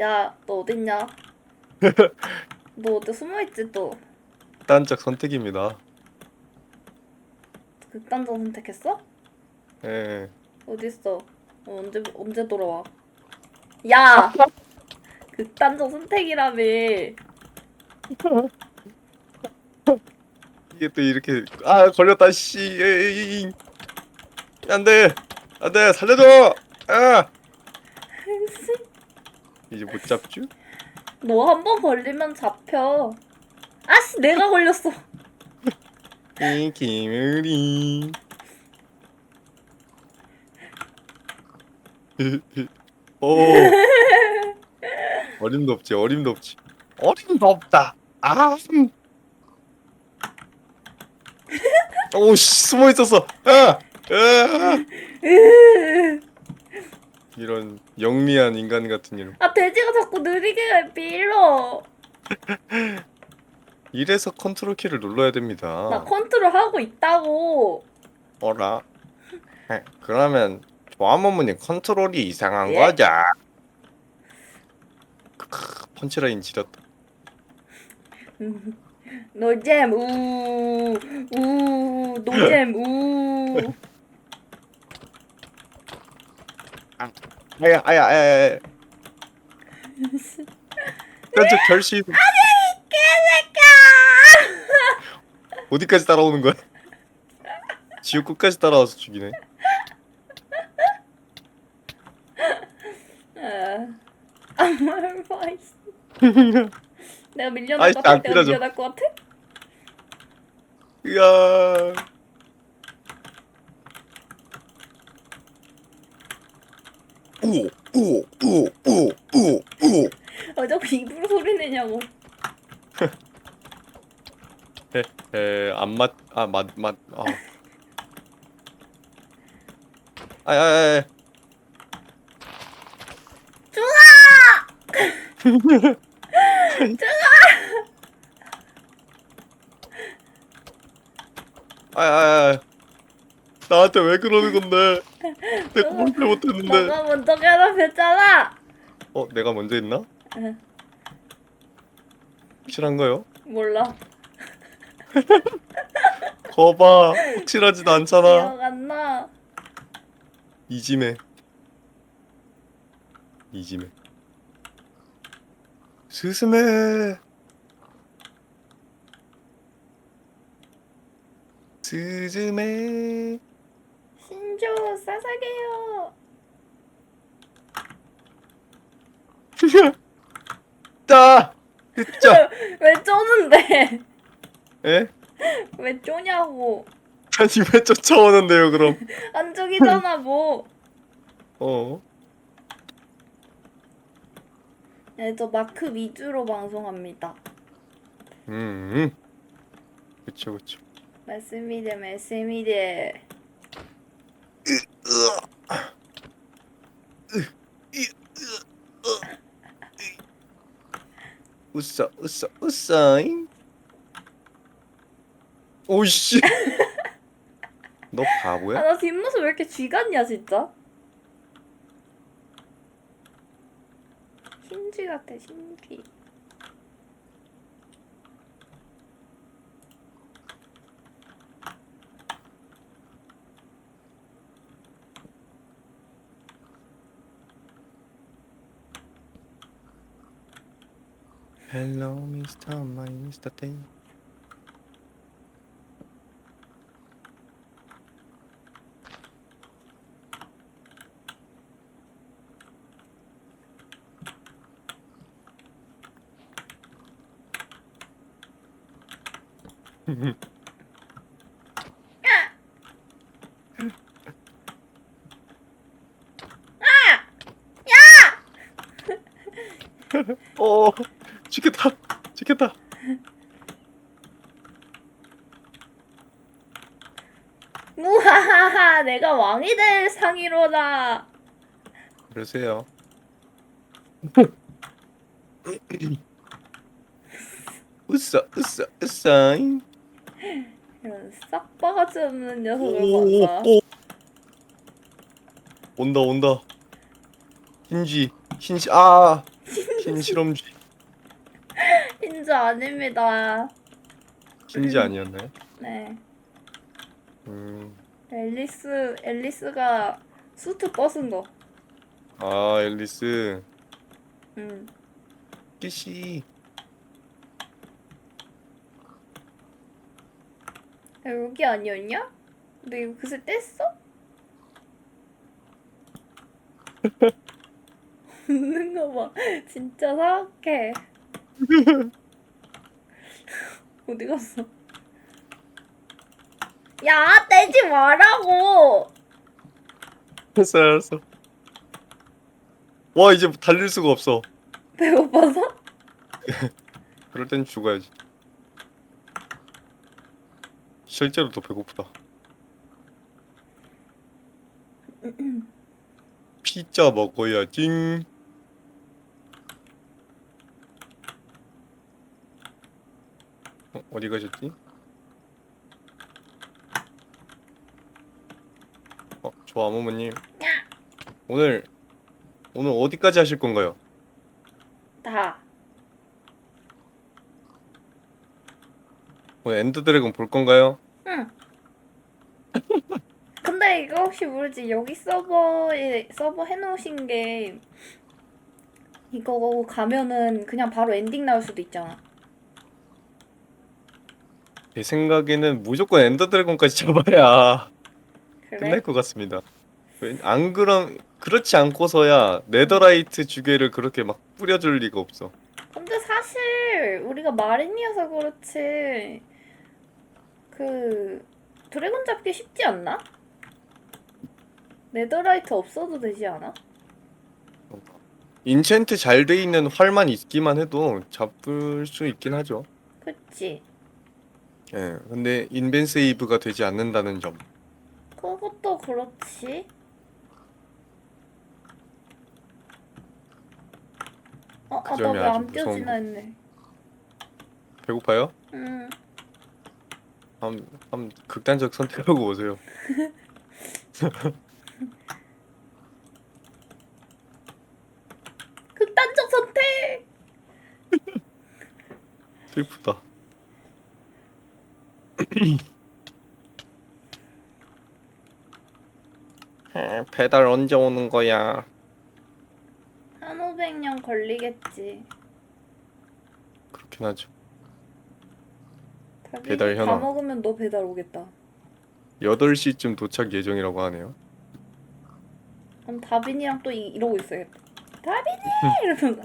야, 너 어딨냐? 너 어디 숨어있지 또? 극단적 선택입니다. 극단적 선택했어? 예. 어딨어? 어, 언제 언제 돌아와? 야! 극단적 선택이라며. 이게 또 이렇게 아 걸렸다 씨. 에이. 안돼 안돼 살려줘. 아 이제 못 잡죠? 너한 번 걸리면 잡혀. 아씨, 내가 걸렸어. 이 김우리. 오 어림도 없지 어림도 없지 어림도 없다. 아. 오씨 숨어 있었어. 아. 아. 이런 영리한 인간 같은 이름. 아, 돼지가 자꾸 느리게 밀어. 이래서 컨트롤 키를 눌러야 됩니다. 나 컨트롤 하고 있다고. 어라? 에, 그러면 조합모문님 컨트롤이 이상한 예? 거죠? 크크, 펀치라인 지렸다. 노잼 우. 우. 노잼 우. 아야 아야 아야 아야. 깜짝 결심. 어디까지 따라오는 거야? 지옥 끝까지 따라와서 죽이네. 아, 아무 말 봐. 이씨. 내가 밀려날 아이씨, 것 같아? 안 내가 끌어줘. 밀려날 것 같아? 이야. 우우우우우우우 아, 자꾸 입으로 소리 내냐고. 에안맛아맛맛 아. 아야야야. 아야야야. 나한테 왜 그러는 건데? 내가 뭘 잘못했는데? 너가 먼저 괴롭혔잖아. 어, 내가 먼저 했나? 응. 확실한가요? 몰라. 거봐, 확실하지도 않잖아. 기억 안 나. 이지매. 이지매. 스스메. 스즈메. 싸사게요. 따. 으짜. 왜 쪼는데? 에? 왜 쪼냐고. 아니 왜 쫓아오는데요 그럼? 안 죽이잖아 뭐. 어. 네, 저 마크 위주로 방송합니다. 음. 그쵸 그쵸. 말씀이래 말씀이래. 웃어 웃어 웃어잉. 오씨. 너 바보야? 아나 뒷모습 왜 이렇게 쥐 같냐 진짜? 흰쥐 같아 흰쥐. Hello, Mr. My Mr. Day. 어, 죽겠다, 죽겠다. 무하하하 내가 왕이 될 상이로다. 그러세요. 웃어, 웃어, 웃어잉. 이런 싹 바가지 없는 녀석을 오, 봤다. 오. 온다, 온다. 흰쥐, 흰시 아 흰실험쥐 힌즈 아닙니다. 흰지 아니었나요? 네. 음, 앨리스 앨리스가 수트 벗은 거. 아 앨리스 응. 끼씨 야, 여기 아니었냐? 너 이거 그새 뗐어? 웃는 거 봐. 진짜 사악해. 어디 갔어? 야, 떼지 말라고! 알았어 알았어 와 이제 달릴 수가 없어 배고파서? 그럴 땐 죽어야지 실제로 더 배고프다 피자 먹어야지 어, 어디 가셨지? 어, 저 아무모님 오늘 오늘 어디까지 하실 건가요? 다. 오늘 엔더 드래곤 볼 건가요? 응. 근데 이거 혹시 모르지 여기 서버에 서버 해놓으신 게 이거 가면은 그냥 바로 엔딩 나올 수도 있잖아. 제 생각에는 무조건 엔더 드래곤까지 잡아야 그래? 끝날 것 같습니다. 왜- 안 그럼 그렇지 않고서야 네더라이트 주개를 그렇게 막 뿌려줄 리가 없어. 근데 사실 우리가 마린이어서 그렇지 그 드래곤 잡기 쉽지 않나? 네더라이트 없어도 되지 않아? 인챈트 잘 돼 있는 활만 있기만 해도 잡을 수 있긴 하죠. 그치? 예. 근데 인벤 세이브가 되지 않는다는 점. 그것도 그렇지. 어, 그 아, 점이 나왜 아주 안 무서운 띄어지나 했네. 배고파요? 응. 한번 한번 극단적 선택하고 오세요. 극단적 선택! 슬프다. 아, 배달 언제 오는 거야? 한 500년 걸리겠지. 그렇긴 하죠. 다빈이 배달 다 현황. 먹으면 너 배달 오겠다. 8시쯤 도착 예정이라고 하네요. 그럼 다빈이랑 또 이, 이러고 있어야겠다. 다빈이! 이러면서.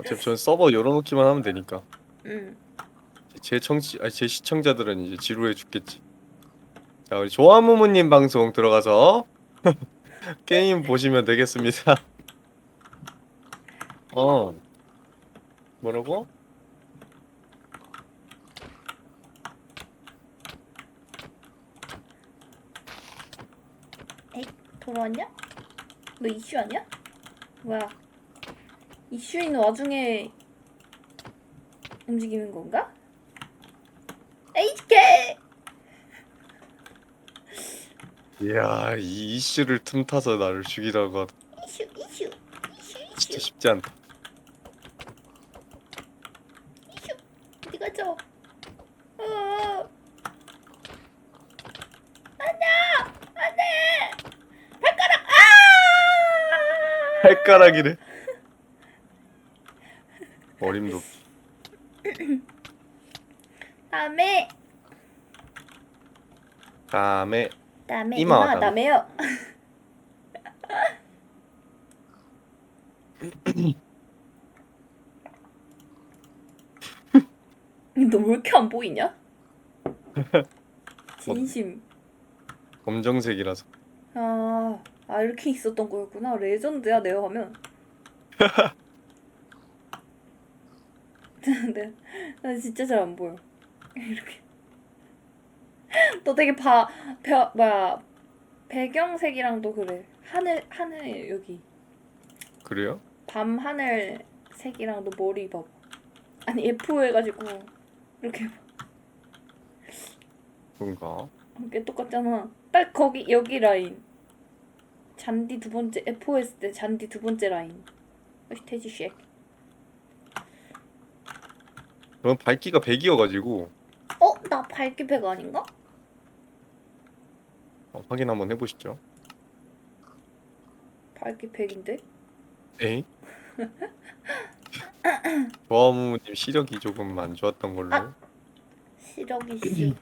어차피 전 서버 열어놓기만 하면 되니까. 응. 제 청취, 아니 제 시청자들은 이제 지루해 죽겠지. 자, 우리 조아무무님 방송 들어가서 게임 보시면 되겠습니다. 어. 뭐라고? 돌아왔냐? 너 이슈 아니야? 뭐야? 이슈 있는 와중에 움직이는 건가? 이야, 이 이슈를 틈타서 나를 죽이라고 하다. 이슈, 이슈, 이슈, 진짜 이슈, 쉽지 않다. 이슈. 어디 가죠? 어. 안녕! 안 돼! 발가락! 아! 발가락이래. 어림도. 다음에, 다음에 다음에, 이마, 이마, 다음에. 다음에요. 너 왜 이렇게 안 보이냐? 진심. 검정색이라서. 아, 아 이렇게 있었던 거였구나. 레전드야 내가 하면. 네, 나 진짜 잘 안 보여. 이렇게. 너 되게 바, 벼, 뭐야 배경색이랑도 그래. 하늘 하늘 여기 그래요? 밤 하늘 색이랑도 머리 봐봐. 아니 F 해가지고 이렇게 봐. 그런가? 이게 똑같잖아. 딱 거기 여기 라인. 잔디 두 번째 FOS 때 잔디 두 번째 라인. 스테이지 쉑. 저는 밝기가 100이어가지고 어? 나 밝기 백 아닌가? 어, 확인 한번 해보시죠. 밝기 백인데? 에이? 조아무님 시력이 조금 안 좋았던 걸로. 아. 시력이 씨.